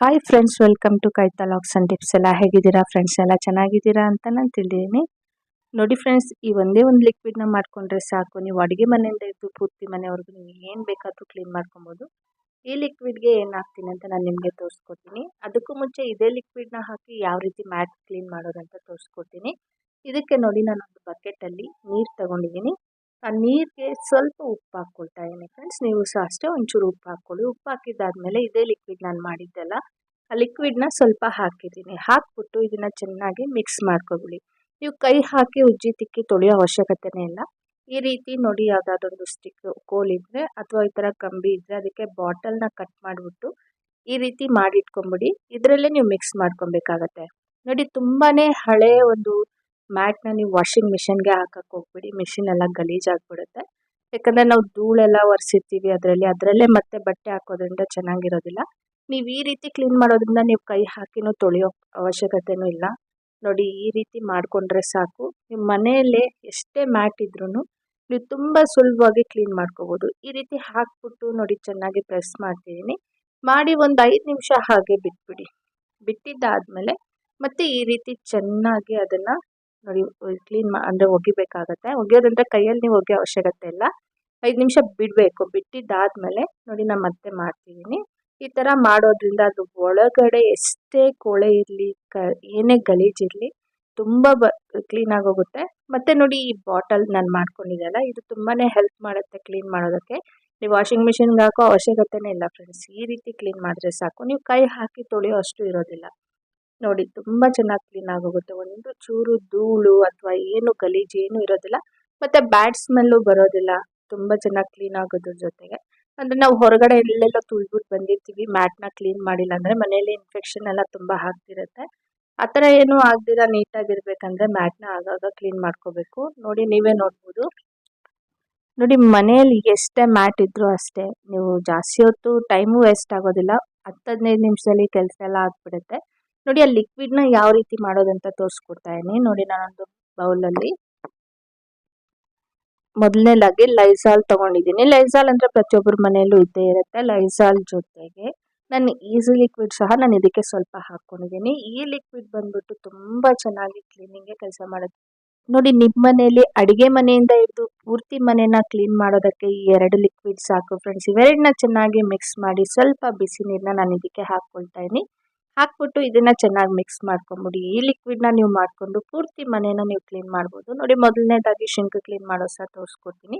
Hi friends welcome to ಕೈತಾ ಲಾಕ್ಸ್ and tips ಎಲ್ಲ. ಹೇಗಿದ್ದೀರಾ ಫ್ರೆಂಡ್ಸ್ ಎಲ್ಲ? ಚೆನ್ನಾಗಿದ್ದೀರಾ ಅಂತ ನಾನು ತಿಳಿದೀನಿ. ನೋಡಿ ಫ್ರೆಂಡ್ಸ್ ಈ ಒಂದೇ ಒಂದು ಲಿಕ್ವಿಡ್ನ ಮಾಡ್ಕೊಂಡ್ರೆ ಸಾಕು. ನೀವು ಅಡುಗೆ ಮನೆಯಿಂದ ಇದ್ದು ಪೂರ್ತಿ ಮನೆವರೆಗೂ ನೀವು ಏನು ಬೇಕಾದರೂ ಕ್ಲೀನ್ ಮಾಡ್ಕೊಬೋದು. ಈ ಲಿಕ್ವಿಡ್ಗೆ ಏನು ಹಾಕ್ತೀನಿ ಅಂತ ನಾನು ನಿಮಗೆ ತೋರಿಸ್ಕೊತೀನಿ. ಅದಕ್ಕೂ ಮುಂಚೆ ಇದೇ ಲಿಕ್ವಿಡ್ನ ಹಾಕಿ ಯಾವ ರೀತಿ ಮ್ಯಾಟ್ ಕ್ಲೀನ್ ಮಾಡೋದಂತ ತೋರಿಸ್ಕೊಡ್ತೀನಿ ಇದಕ್ಕೆ ನೋಡಿ ನಾನು ಒಂದು ಬಕೆಟಲ್ಲಿ ನೀರು ತಗೊಂಡಿದ್ದೀನಿ ಆ ನೀರಿಗೆ ಸ್ವಲ್ಪ ಉಪ್ಪು ಹಾಕ್ಕೊಳ್ತಾ ಇದ್ದೀನಿ ಫ್ರೆಂಡ್ಸ್ ನೀವು ಸಹ ಅಷ್ಟೇ ಒಂಚೂರು ಉಪ್ಪು ಹಾಕ್ಕೊಳ್ಳಿ. ಉಪ್ಪು ಹಾಕಿದ್ದಾದಮೇಲೆ ಇದೇ ಲಿಕ್ವಿಡ್ ನಾನು ಮಾಡಿದ್ದೆಲ್ಲ. ಆ ಲಿಕ್ವಿಡ್ನ ಸ್ವಲ್ಪ ಹಾಕಿದ್ದೀನಿ. ಹಾಕ್ಬಿಟ್ಟು ಇದನ್ನು ಚೆನ್ನಾಗಿ ಮಿಕ್ಸ್ ಮಾಡ್ಕೊಬಿಡಿ ನೀವು ಕೈ ಹಾಕಿ ಉಜ್ಜಿ ತಿಕ್ಕಿ ತೊಳೆಯೋ ಅವಶ್ಯಕತೆನೇ ಇಲ್ಲ. ಈ ರೀತಿ ನೋಡಿ ಯಾವುದಾದ್ರೊಂದು ಸ್ಟಿಕ್ ಕೋಲಿದ್ರೆ ಅಥವಾ ಈ ಥರ ಕಂಬಿ ಇದ್ದರೆ ಅದಕ್ಕೆ ಬಾಟಲ್ನ ಕಟ್ ಮಾಡಿಬಿಟ್ಟು ಈ ರೀತಿ ಮಾಡಿಟ್ಕೊಂಬಿಡಿ ಇದರಲ್ಲೇ ನೀವು ಮಿಕ್ಸ್ ಮಾಡ್ಕೊಬೇಕಾಗತ್ತೆ ನೋಡಿ ತುಂಬಾ ಹಳೆ ಒಂದು ಮ್ಯಾಟ್ನ ನೀವು ವಾಷಿಂಗ್ ಮಿಷಿನ್ಗೆ ಹಾಕಕ್ಕೆ ಹೋಗ್ಬಿಡಿ. ಮಿಷಿನ್ ಎಲ್ಲ ಗಲೀಜಾಗ್ಬಿಡುತ್ತೆ ಯಾಕಂದರೆ ನಾವು ಧೂಳೆಲ್ಲ ಒರೆಸಿರ್ತೀವಿ ಅದರಲ್ಲಿ. ಅದರಲ್ಲೇ ಮತ್ತೆ ಬಟ್ಟೆ ಹಾಕೋದ್ರಿಂದ ಚೆನ್ನಾಗಿರೋದಿಲ್ಲ. ನೀವು ಈ ರೀತಿ ಕ್ಲೀನ್ ಮಾಡೋದ್ರಿಂದ ನೀವು ಕೈ ಹಾಕಿನೂ ತೊಳೆಯೋ ಅವಶ್ಯಕತೆನೂ ಇಲ್ಲ. ನೋಡಿ, ಈ ರೀತಿ ಮಾಡಿಕೊಂಡ್ರೆ ಸಾಕು. ನಿಮ್ಮ ಮನೆಯಲ್ಲೇ ಎಷ್ಟೇ ಮ್ಯಾಟ್ ಇದ್ರೂ ನೀವು ತುಂಬ ಸುಲಭವಾಗಿ ಕ್ಲೀನ್ ಮಾಡ್ಕೋಬೋದು. ಈ ರೀತಿ ಹಾಕ್ಬಿಟ್ಟು ನೋಡಿ ಚೆನ್ನಾಗಿ ಪ್ರೆಸ್ ಮಾಡ್ತಿದ್ದೀನಿ ಮಾಡಿ ಒಂದು ಐದು ನಿಮಿಷ ಹಾಗೆ ಬಿಟ್ಬಿಡಿ. ಬಿಟ್ಟಿದ್ದಾದಮೇಲೆ ಮತ್ತೆ ಈ ರೀತಿ ಚೆನ್ನಾಗಿ ಅದನ್ನು ನೋಡಿ ಕ್ಲೀನ್ ಮಾ, ಅಂದರೆ ಒಗಿಬೇಕಾಗತ್ತೆ. ಒಗೆಯೋದಂದರೆ ಕೈಯಲ್ಲಿ ನೀವು ಒಗೆಯೋ ಅವಶ್ಯಕತೆ ಇಲ್ಲ. ಐದು ನಿಮಿಷ ಬಿಡಬೇಕು. ಬಿಟ್ಟಿದ್ದಾದಮೇಲೆ ನೋಡಿ, ನಾನು ಮತ್ತೆ ಮಾಡ್ತಿದ್ದೀನಿ. ಈ ಥರ ಮಾಡೋದ್ರಿಂದ ಅದು ಒಳಗಡೆ ಎಷ್ಟೇ ಕೊಳೆ ಇರಲಿ, ಕ, ಏನೇ ಗಲೀಜಿರಲಿ ತುಂಬ ಬ ಕ್ಲೀನಾಗಿ ಹೋಗುತ್ತೆ. ಮತ್ತು ನೋಡಿ, ಈ ಬಾಟಲ್ ನಾನು ಮಾಡ್ಕೊಂಡಿದ್ದೆಲ್ಲ ಇದು ತುಂಬಾ ಹೆಲ್ಪ್ ಮಾಡುತ್ತೆ ಕ್ಲೀನ್ ಮಾಡೋದಕ್ಕೆ. ನೀವು ವಾಷಿಂಗ್ ಮಿಷಿನ್ಗೆ ಹಾಕೋ ಅವಶ್ಯಕತೆನೇ ಇಲ್ಲ ಫ್ರೆಂಡ್ಸ್ ಈ ರೀತಿ ಕ್ಲೀನ್ ಮಾಡಿದ್ರೆ ಸಾಕು. ನೀವು ಕೈ ಹಾಕಿ ತೊಳೆಯೋ ಅಷ್ಟು ಇರೋದಿಲ್ಲ. ನೋಡಿ, ತುಂಬ ಚೆನ್ನಾಗಿ ಕ್ಲೀನ್ ಆಗೋಗುತ್ತೆ. ಒಂದು ಚೂರು ಧೂಳು ಅಥವಾ ಏನು ಗಲೀಜು ಏನೂ ಇರೋದಿಲ್ಲ. ಮತ್ತು ಬ್ಯಾಡ್ ಸ್ಮೆಲ್ಲು ಬರೋದಿಲ್ಲ. ತುಂಬ ಚೆನ್ನಾಗಿ ಕ್ಲೀನ್ ಆಗೋದ್ರ ಜೊತೆಗೆ. ಅಂದರೆ ನಾವು ಹೊರಗಡೆ ಎಲ್ಲೆಲ್ಲ ತುಳ್ಬಿಟ್ಟು ಬಂದಿರ್ತೀವಿ. ಮ್ಯಾಟ್ನ ಕ್ಲೀನ್ ಮಾಡಿಲ್ಲ ಅಂದರೆ ಮನೆಯಲ್ಲಿ ಇನ್ಫೆಕ್ಷನ್ ಎಲ್ಲ ತುಂಬ ಆಗ್ತಿರುತ್ತೆ. ಆ ಥರ ಏನೂ ಆಗ್ದಿರ ನೀಟಾಗಿರ್ಬೇಕಂದ್ರೆ ಮ್ಯಾಟ್ನ ಆಗಾಗ ಕ್ಲೀನ್ ಮಾಡ್ಕೋಬೇಕು. ನೋಡಿ, ನೀವೇ ನೋಡ್ಬೋದು. ನೋಡಿ, ಮನೆಯಲ್ಲಿ ಎಷ್ಟೇ ಮ್ಯಾಟ್ ಇದ್ದರೂ ಅಷ್ಟೇ, ನೀವು ಜಾಸ್ತಿ ಹೊತ್ತು ಟೈಮು ವೇಸ್ಟ್ ಆಗೋದಿಲ್ಲ. ಹತ್ತು ಹದಿನೈದು ನಿಮಿಷದಲ್ಲಿ ಕೆಲಸ ಎಲ್ಲ ಆಗಿಬಿಡುತ್ತೆ. ನೋಡಿ, ಆ ಲಿಕ್ವಿಡ್ನ ಯಾವ ರೀತಿ ಮಾಡೋದಂತ ತೋರಿಸ್ಕೊಡ್ತಾ ಇದ್ದೀನಿ. ನೋಡಿ, ನಾನೊಂದು ಬೌಲಲ್ಲಿ ಮೊದಲನೇದಾಗಿ ಲೈಸಾಲ್ ತೊಗೊಂಡಿದ್ದೀನಿ. ಲೈಸಾಲ್ ಅಂದರೆ ಪ್ರತಿಯೊಬ್ಬರ ಮನೆಯಲ್ಲೂ ಇದ್ದೇ ಇರುತ್ತೆ ಲೈಸಾಲ್ ಜೊತೆಗೆ. ನಾನು ಈಸಿ ಲಿಕ್ವಿಡ್ ಸಹ ನಾನು ಇದಕ್ಕೆ ಸ್ವಲ್ಪ ಹಾಕ್ಕೊಂಡಿದ್ದೀನಿ ಈ ಲಿಕ್ವಿಡ್ ಬಂದ್ಬಿಟ್ಟು ತುಂಬ ಚೆನ್ನಾಗಿ ಕ್ಲೀನಿಂಗ್ಗೆ ಕೆಲಸ ಮಾಡುತ್ತೆ. ನೋಡಿ ನಿಮ್ಮ ಮನೆಯಲ್ಲಿ ಅಡುಗೆ ಮನೆಯಿಂದ ಹಿಡಿದು ಪೂರ್ತಿ ಮನೆನ ಕ್ಲೀನ್ ಮಾಡೋದಕ್ಕೆ ಈ ಎರಡು ಲಿಕ್ವಿಡ್ ಸಾಕು. ಫ್ರೆಂಡ್ಸ್ ಇವೆರಡನ್ನ ಚೆನ್ನಾಗಿ ಮಿಕ್ಸ್ ಮಾಡಿ ಸ್ವಲ್ಪ ಬಿಸಿ ನೀರನ್ನ ನಾನು ಇದಕ್ಕೆ ಹಾಕ್ಕೊಳ್ತಾ ಇದ್ದೀನಿ. ಹಾಕ್ಬಿಟ್ಟು ಇದನ್ನು ಚೆನ್ನಾಗಿ ಮಿಕ್ಸ್ ಮಾಡ್ಕೊಂಬಿಡಿ. ಈ ಲಿಕ್ವಿಡ್ನ ನೀವು ಮಾಡಿಕೊಂಡು ಪೂರ್ತಿ ಮನೇನ ನೀವು ಕ್ಲೀನ್ ಮಾಡ್ಬೋದು. ನೋಡಿ ಮೊದಲನೇದಾಗಿ ಶಿಂಕ್ ಕ್ಲೀನ್ ಮಾಡೋ ಸಹ ತೋರಿಸ್ಕೊಡ್ತೀನಿ.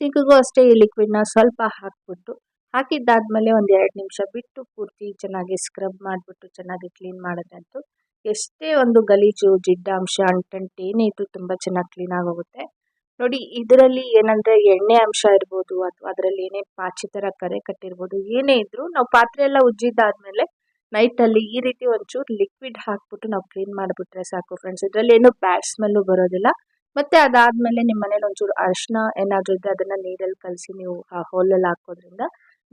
ಶಿಂಕ್ಗೂ ಅಷ್ಟೇ ಈ ಲಿಕ್ವಿಡ್ನ ಸ್ವಲ್ಪ ಹಾಕ್ಬಿಟ್ಟು, ಹಾಕಿದ್ದಾದಮೇಲೆ ಒಂದು ಎರಡು ನಿಮಿಷ ಬಿಟ್ಟು ಪೂರ್ತಿ ಚೆನ್ನಾಗಿ ಸ್ಕ್ರಬ್ ಮಾಡಿಬಿಟ್ಟು ಚೆನ್ನಾಗಿ ಕ್ಲೀನ್ ಮಾಡೋದಂತೂ ಎಷ್ಟೇ ಒಂದು ಗಲೀಜು, ಜಿಡ್ಡಾಂಶ, ಅಂಟಂಟು ಏನೇ ಇದ್ರೂ ತುಂಬ ಚೆನ್ನಾಗಿ ಕ್ಲೀನ್ ಆಗೋಗುತ್ತೆ. ನೋಡಿ ಇದರಲ್ಲಿ ಏನಂದರೆ ಎಣ್ಣೆ ಅಂಶ ಇರ್ಬೋದು ಅಥವಾ ಅದರಲ್ಲಿ ಏನೇ ಪಾಚಿ ಥರ ಕರೆ ಕಟ್ಟಿರ್ಬೋದು, ಏನೇ ಇದ್ದರೂ ನಾವು ಪಾತ್ರೆ ಎಲ್ಲ ಉಜ್ಜಿದ್ದಾದಮೇಲೆ ನೈಟಲ್ಲಿ ಈ ರೀತಿ ಒಂಚೂರು ಲಿಕ್ವಿಡ್ ಹಾಕ್ಬಿಟ್ಟು ನಾವು ಕ್ಲೀನ್ ಮಾಡಿಬಿಟ್ರೆ ಸಾಕು ಫ್ರೆಂಡ್ಸ್ ಇದರಲ್ಲಿ ಏನು ಬ್ಯಾಡ್ ಸ್ಮೆಲ್ಲು ಬರೋದಿಲ್ಲ. ಮತ್ತು ಅದಾದಮೇಲೆ ನಿಮ್ಮ ಮನೇಲಿ ಒಂಚೂರು ಅರಿಶಿನ ಏನಾದರೂ ಇದ್ದರೆ ಅದನ್ನು ನೀರಲ್ಲಿ ಕಲಸಿ ನೀವು ಆ ಹೋಲಲ್ಲಿ ಹಾಕೋದ್ರಿಂದ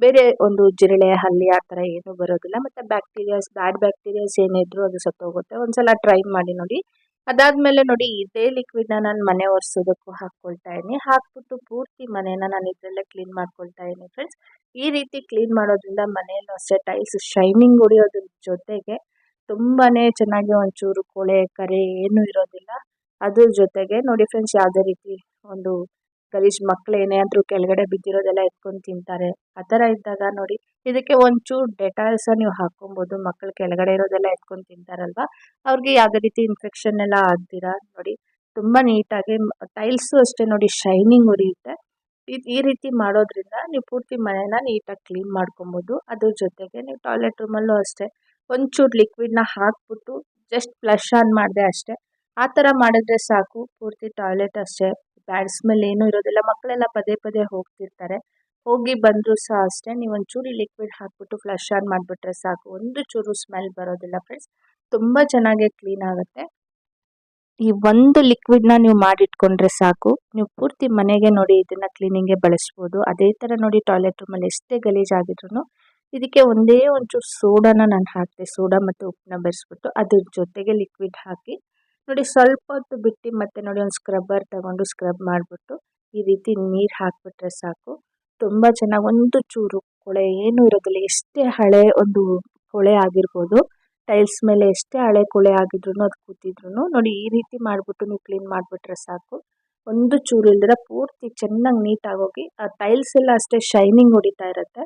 ಬೇರೆ ಒಂದು ಜಿರಳೆ, ಹಲ್ಲಿ ಆ ಥರ ಏನೂ ಬರೋದಿಲ್ಲ. ಮತ್ತು ಬ್ಯಾಕ್ಟೀರಿಯಾಸ್ ಬ್ಯಾಡ್ ಬ್ಯಾಕ್ಟೀರಿಯಾಸ್ ಏನಿದ್ರು ಅದು ಸತ್ತೋಗುತ್ತೆ. ಒಂದು ಸಲ ಟ್ರೈ ಮಾಡಿ ನೋಡಿ. ಅದಾದಮೇಲೆ ನೋಡಿ ಇದೇ ಲಿಕ್ವಿಡ್ನ ನಾನು ಮನೆ ಒರೆಸೋದಕ್ಕೂ ಹಾಕ್ಕೊಳ್ತಾ ಇದ್ದೀನಿ. ಹಾಕ್ಬಿಟ್ಟು ಪೂರ್ತಿ ಮನೇನ ನಾನು ಇದರಲ್ಲೇ ಕ್ಲೀನ್ ಮಾಡ್ಕೊಳ್ತಾ ಇದ್ದೀನಿ ಫ್ರೆಂಡ್ಸ್ ಈ ರೀತಿ ಕ್ಲೀನ್ ಮಾಡೋದ್ರಿಂದ ಮನೆಯಲ್ಲೂ ಅಷ್ಟೇ ಟೈಲ್ಸ್ ಶೈನಿಂಗ್ ಹೊಡಿಯೋದ್ರ ಜೊತೆಗೆ ತುಂಬಾ ಚೆನ್ನಾಗಿ ಒಂಚೂರು ಕೊಳೆ, ಕರೆ ಏನೂ ಇರೋದಿಲ್ಲ. ಅದ್ರ ಜೊತೆಗೆ ನೋಡಿ ಫ್ರೆಂಡ್ಸ್ ಯಾವುದೇ ರೀತಿ ಒಂದು ಗಲೀಜು ಮಕ್ಕಳು ಏನೇ ಆದರೂ ಕೆಳಗಡೆ ಬಿದ್ದಿರೋದೆಲ್ಲ ಎತ್ಕೊಂಡು ತಿಂತಾರೆ. ಆ ಥರ ಇದ್ದಾಗ ನೋಡಿ ಇದಕ್ಕೆ ಒಂಚೂರು ಡೆಟಾಲ್ಸ ನೀವು ಹಾಕ್ಕೊಬೋದು. ಮಕ್ಕಳು ಕೆಳಗಡೆ ಇರೋದೆಲ್ಲ ಎತ್ಕೊಂಡು ತಿಂತಾರಲ್ವ? ಅವ್ರಿಗೆ ಯಾವುದೇ ರೀತಿ ಇನ್ಫೆಕ್ಷನ್ ಎಲ್ಲ ಆಗ್ದಿರ ನೋಡಿ ತುಂಬ ನೀಟಾಗಿ ಟೈಲ್ಸು ಅಷ್ಟೇ ನೋಡಿ ಶೈನಿಂಗ್ ಉರಿಯುತ್ತೆ ಈ ರೀತಿ ಮಾಡೋದ್ರಿಂದ ನೀವು ಪೂರ್ತಿ ಮನೇನ ನೀಟಾಗಿ ಕ್ಲೀನ್ ಮಾಡ್ಕೊಬೋದು. ಅದ್ರ ಜೊತೆಗೆ ನೀವು ಟಾಯ್ಲೆಟ್ ರೂಮಲ್ಲೂ ಅಷ್ಟೇ, ಒಂಚೂರು ಲಿಕ್ವಿಡ್ನ ಹಾಕ್ಬಿಟ್ಟು ಜಸ್ಟ್ ಫ್ಲಶ್ ಆನ್ ಮಾಡಿದೆ ಅಷ್ಟೇ. ಆ ಥರ ಮಾಡಿದ್ರೆ ಸಾಕು, ಪೂರ್ತಿ ಟಾಯ್ಲೆಟ್ ಅಷ್ಟೇ, ಬ್ಯಾಡ್ ಸ್ಮೆಲ್ ಏನೂ ಇರೋದಿಲ್ಲ ಮಕ್ಕಳೆಲ್ಲ ಪದೇ ಪದೇ ಹೋಗ್ತಿರ್ತಾರೆ. ಹೋಗಿ ಬಂದರೂ ಸಹ ಅಷ್ಟೇ, ನೀವು ಒಂಚೂರು ಲಿಕ್ವಿಡ್ ಹಾಕ್ಬಿಟ್ಟು ಫ್ಲಶ್ ಆನ್ ಮಾಡಿಬಿಟ್ರೆ ಸಾಕು. ಒಂದು ಚೂರು ಸ್ಮೆಲ್ ಬರೋದಿಲ್ಲ ಫ್ರೆಂಡ್ಸ್ ತುಂಬ ಚೆನ್ನಾಗಿ ಕ್ಲೀನ್ ಆಗುತ್ತೆ. ಈ ಒಂದು ಲಿಕ್ವಿಡ್ನ ನೀವು ಮಾಡಿಟ್ಕೊಂಡ್ರೆ ಸಾಕು. ನೀವು ಪೂರ್ತಿ ಮನೆಗೆ ನೋಡಿ ಇದನ್ನು ಕ್ಲೀನಿಂಗ್ಗೆ ಬಳಸ್ಬೋದು. ಅದೇ ಥರ ನೋಡಿ ಟಾಯ್ಲೆಟ್ ರೂಮಲ್ಲಿ ಎಷ್ಟೇ ಗಲೀಜಾಗಿದ್ರು ಇದಕ್ಕೆ ಒಂದೇ ಒಂಚೂರು ಸೋಡಾನ ನಾನು ಹಾಕಿದೆ. ಸೋಡಾ ಮತ್ತು ಉಪ್ಪನ್ನ ಬೆರೆಸ್ಬಿಟ್ಟು ಅದ್ರ ಜೊತೆಗೆ ಲಿಕ್ವಿಡ್ ಹಾಕಿ ನೋಡಿ ಸ್ವಲ್ಪ ಹೊತ್ತು ಬಿಟ್ಟು ಮತ್ತೆ ನೋಡಿ ಒಂದು ಸ್ಕ್ರಬ್ಬರ್ ತಗೊಂಡು ಸ್ಕ್ರಬ್ ಮಾಡಿಬಿಟ್ಟು ಈ ರೀತಿ ನೀರು ಹಾಕಿಬಿಟ್ರೆ ಸಾಕು. ತುಂಬ ಚೆನ್ನಾಗಿ ಒಂದು ಚೂರು ಕೊಳೆ ಏನೂ ಇರೋದಿಲ್ಲ. ಎಷ್ಟೇ ಹಳೆ ಒಂದು ಕೊಳೆ ಆಗಿರ್ಬೋದು. ಟೈಲ್ಸ್ ಮೇಲೆ ಎಷ್ಟೇ ಹಳೆ ಕೊಳೆ ಆಗಿದ್ರು ಅದು ಕೂತಿದ್ರು ನೋಡಿ ಈ ರೀತಿ ಮಾಡಿಬಿಟ್ಟು ನೀವು ಕ್ಲೀನ್ ಮಾಡಿಬಿಟ್ರೆ ಸಾಕು. ಒಂದು ಚೂರು ಇಲ್ದಿರ ಪೂರ್ತಿ ಚೆನ್ನಾಗಿ ನೀಟಾಗಿ ಹೋಗಿ ಆ ಟೈಲ್ಸ್ ಎಲ್ಲ ಅಷ್ಟೇ ಶೈನಿಂಗ್ ಹೊಡಿತಾ ಇರುತ್ತೆ.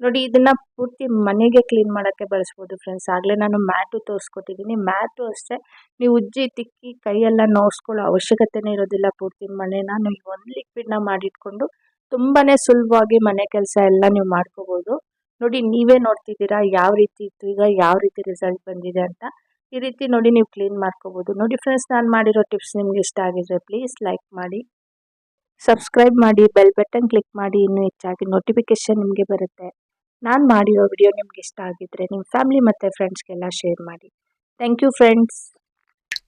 ನೋಡಿ ಇದನ್ನ ಪೂರ್ತಿ ಮನೆಗೆ ಕ್ಲೀನ್ ಮಾಡೋಕ್ಕೆ ಬಳಸ್ಬೋದು ಫ್ರೆಂಡ್ಸ್. ಆಗಲೇ ನಾನು ಮ್ಯಾಟು ತೋರಿಸ್ಕೊಟ್ಟಿದ್ದೀನಿ ಮ್ಯಾಟು ಅಷ್ಟೇ. ನೀವು ಉಜ್ಜಿ, ತಿಕ್ಕಿ, ಕೈಯೆಲ್ಲ ನೋವಿಸ್ಕೊಳ್ಳೋ ಅವಶ್ಯಕತೆನೇ ಇರೋದಿಲ್ಲ ಪೂರ್ತಿ ಮನೇನ. ನೀವು ಒಂದು ಲಿಕ್ವಿಡ್ನ ಮಾಡಿಟ್ಕೊಂಡು ತುಂಬಾ ಸುಲಭವಾಗಿ ಮನೆ ಕೆಲಸ ಎಲ್ಲ ನೀವು ಮಾಡ್ಕೋಬೋದು. ನೋಡಿ ನೀವೇ ನೋಡ್ತಿದ್ದೀರಾ? ಯಾವ ರೀತಿ ಇತ್ತು? ಈಗ ಯಾವ ರೀತಿ ರಿಸಲ್ಟ್ ಬಂದಿದೆ ಅಂತ ಈ ರೀತಿ ನೋಡಿ ನೀವು ಕ್ಲೀನ್ ಮಾಡ್ಕೋಬೋದು. ನೋಡಿ ಫ್ರೆಂಡ್ಸ್ ನಾನು ಮಾಡಿರೋ ಟಿಪ್ಸ್ ನಿಮ್ಗೆ ಇಷ್ಟ ಆಗಿದ್ರೆ ಪ್ಲೀಸ್ ಲೈಕ್ ಮಾಡಿ ಸಬ್ಸ್ಕ್ರೈಬ್ ಮಾಡಿ ಬೆಲ್ ಬಟನ್ ಕ್ಲಿಕ್ ಮಾಡಿ ಇನ್ನೂ ಹೆಚ್ಚಾಗಿ ನೋಟಿಫಿಕೇಶನ್ ನಿಮಗೆ ಬರುತ್ತೆ. ನಾನು ಮಾಡಿರೋ ವಿಡಿಯೋ ನಿಮ್ಗೆ ಇಷ್ಟ ಆಗಿದ್ರೆ ನಿಮ್ಮ ಫ್ಯಾಮಿಲಿ ಮತ್ತು ಫ್ರೆಂಡ್ಸ್ಗೆಲ್ಲ ಶೇರ್ ಮಾಡಿ. Thank you friends